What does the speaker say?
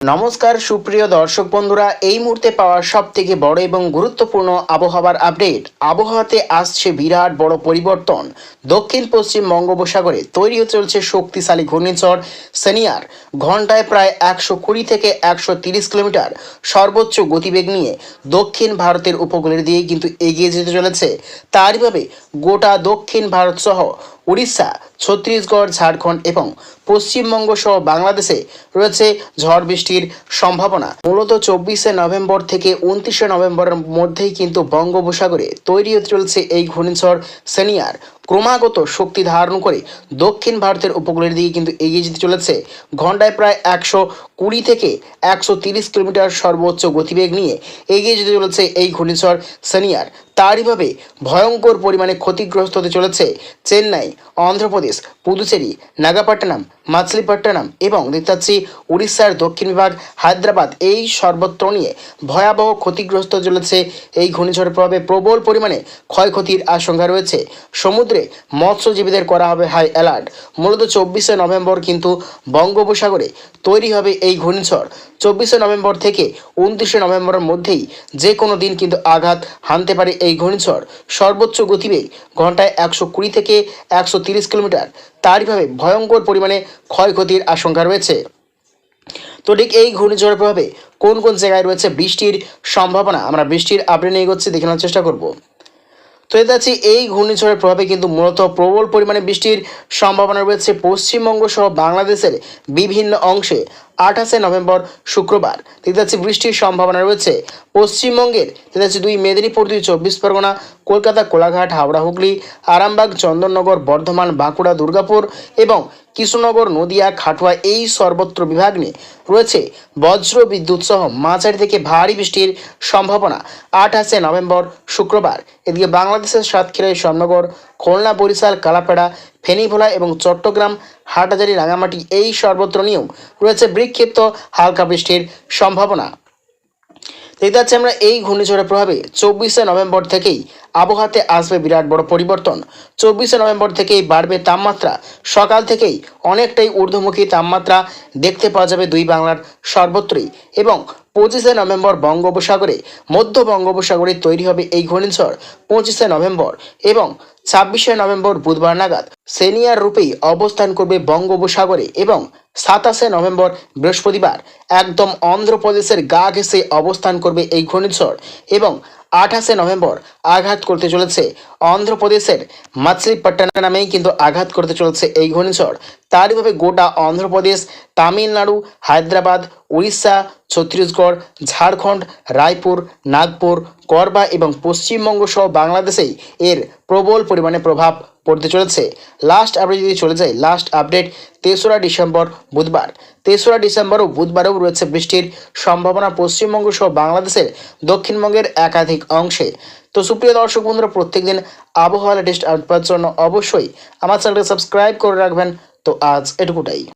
নমস্কার, সুপ্রিয় দর্শক বন্ধুরা, এই মুহূর্তে পাওয়া সব থেকে বড় এবং গুরুত্বপূর্ণ আবহাওয়ার আপডেট। আবহাওয়াতে আসছে বিরাট বড় পরিবর্তন। দক্ষিণ, পশ্চিম বঙ্গোপসাগরে তৈরি হতে চলছে শক্তিশালী ঘূর্ণিঝড় সেনিয়ার। ঘন্টায় প্রায় একশো কুড়ি থেকে একশো তিরিশ কিলোমিটার সর্বোচ্চ গতিবেগ নিয়ে দক্ষিণ ভারতের উপকূলের দিয়ে কিন্তু এগিয়ে যেতে চলেছে। তারইভাবে গোটা দক্ষিণ ভারত সহ উড়িষ্যা, ছত্তিশগড়, ঝাড়খণ্ড এবং পশ্চিমবঙ্গ সহ বাংলাদেশে রয়েছে ঝড় বৃষ্টির সম্ভাবনা। মূলত চব্বিশে নভেম্বর থেকে উনত্রিশে নভেম্বরের মধ্যেই কিন্তু বঙ্গোপসাগরে তৈরি চলছে এই ঘূর্ণিঝড় সেনিয়ার। ক্রমাগত শক্তি ধারণ করে দক্ষিণ ভারতের উপকূলের দিকে কিন্তু এগিয়ে যেতে চলেছে। ঘন্টায় প্রায় একশো কুড়ি থেকে একশো তিরিশ কিলোমিটার সর্বোচ্চ গতিবেগ নিয়ে এগিয়ে যেতে চলেছে এই ঘূর্ণিঝড় সেনিয়ার। তারইভাবে ভয়ঙ্কর পরিমাণে ক্ষতিগ্রস্ত হতে চলেছে চেন্নাই, অন্ধ্রপ্রদেশ, পুদুচেরি, নাগাপট্টনম, মাছলিপট্টনম এবং দেখতে পাচ্ছি উড়িষ্যার দক্ষিণ বিভাগ, হায়দ্রাবাদ এই সর্বত্র নিয়ে ভয়াবহ ক্ষতিগ্রস্ত চলেছে। এই ঘূর্ণিঝড়ের প্রভাবে প্রবল পরিমাণে ক্ষয়ক্ষতির আশঙ্কা রয়েছে। সমুদ্রে মৎস্যজীবীদের করা হবে হাই অ্যালার্ট মূলত চব্বিশে নভেম্বর কিন্তু বঙ্গোপসাগরে তৈরি হবে এই ঘূর্ণিঝড়। চব্বিশে নভেম্বর থেকে উনত্রিশে নভেম্বরের মধ্যেই যে কোনো দিন কিন্তু আঘাত হানতে পারে এই ঘূর্ণিঝড়। সর্বোচ্চ গতিবেগ ঘন্টায় একশো কুড়ি থেকে একশো তিরিশ কিলোমিটার। তারইভাবে ভয়ঙ্কর পরিমাণে ক্ষয়ক্ষতির আশঙ্কা রয়েছে। তো ঠিক এই ঘূর্ণিঝড়ের প্রভাবে কোন কোন জায়গায় রয়েছে বৃষ্টির সম্ভাবনা? আমরা বৃষ্টির আপডেট নিয়ে এগোচ্ছি, দেখে নেওয়ার চেষ্টা করব। তো এতে আছে এই ঘূর্ণিঝড়ের প্রভাবে কিন্তু মূলত প্রবল পরিমাণে বৃষ্টির সম্ভাবনা রয়েছে পশ্চিমবঙ্গ সহ বাংলাদেশের বিভিন্ন অংশে। আঠাশে নভেম্বর শুক্রবার দেখতে যাচ্ছি বৃষ্টির সম্ভাবনা রয়েছে। পশ্চিমবঙ্গের দেখতে যাচ্ছি দুই মেদিনীপুর, দুই চব্বিশ পরগনা, কলকাতা, কোলাঘাট, হাওড়া, হুগলি, আরামবাগ, চন্দননগর, বর্ধমান, বাঁকুড়া, দুর্গাপুর এবং কৃষ্ণনগর, নদিয়া, খাটুয়া এই সর্বত্র বিভাগ নিয়ে রয়েছে বজ্র বিদ্যুৎ সহ মাঝারি থেকে ভারী বৃষ্টির সম্ভাবনা। আঠাশে নভেম্বর শুক্রবার এদিকে বাংলাদেশের সাতক্ষীরায় শ্যামনগর খুলনা, বরিশাল, কালাপাড়া, ফেনীভোলা এবং চট্টগ্রাম হাটাজারি রাঙামাটি এই সর্বত্র নিয়েও রয়েছে বিক্ষিপ্ত হালকা বৃষ্টির সম্ভাবনা। দেখতে পাচ্ছি আমরা এই ঘূর্ণিঝড়ের প্রভাবে চব্বিশে নভেম্বর থেকেই আবহাওয়াতে আসবে বিরাট বড় পরিবর্তন। চব্বিশে নভেম্বর থেকেই বাড়বে তাপমাত্রা। সকাল থেকেই অনেকটাই ঊর্ধ্বমুখী তাপমাত্রা দেখতে পাওয়া যাবে দুই বাংলার সর্বত্রই। এবং পঁচিশে নভেম্বর বঙ্গোপসাগরে, মধ্য বঙ্গোপসাগরে তৈরি হবে এই ঘূর্ণিঝড় পঁচিশে নভেম্বর এবং ছাব্বিশে নভেম্বর বুধবার নাগাদ। সেনিয়ার রূপেই অবস্থান করবে বঙ্গোপসাগরে এবং সাতাশে নভেম্বর বৃহস্পতিবার একদম অন্ধ্রপ্রদেশের গা ঘেঁষে অবস্থান করবে এই ঘূর্ণিঝড় এবং আঠাশে নভেম্বর আঘাত করতে চলেছে। অন্ধ্রপ্রদেশের মাছলিপট্টনম নামেই কিন্তু আঘাত করতে চলেছে এই ঘূর্ণিঝড়। তারইভাবে গোটা অন্ধ্রপ্রদেশ, তামিলনাড়ু, হায়দ্রাবাদ, উড়িষ্যা, ছত্তিশগড়, ঝাড়খণ্ড, রায়পুর, নাগপুর করবা এবং পশ্চিমবঙ্গ সহ বাংলাদেশেই এর প্রবল পরিমাণে প্রভাব পড়তে চলেছে। লাস্ট আপডেট যদি চলে যায়, লাস্ট আপডেট তেসরা ডিসেম্বর বুধবার। তেসরা ডিসেম্বর ও বুধবারেও রয়েছে বৃষ্টির সম্ভাবনা পশ্চিমবঙ্গ সহ বাংলাদেশের দক্ষিণবঙ্গের একাধিক অংশে। তো সুপ্রিয় দর্শক বন্ধুরা, প্রত্যেকদিন আবহাওয়া লেটেস্ট আপডেট জন্য অবশ্যই আমার চ্যানেলকে সাবস্ক্রাইব করে রাখবেন। তো আজ এটুকুটাই।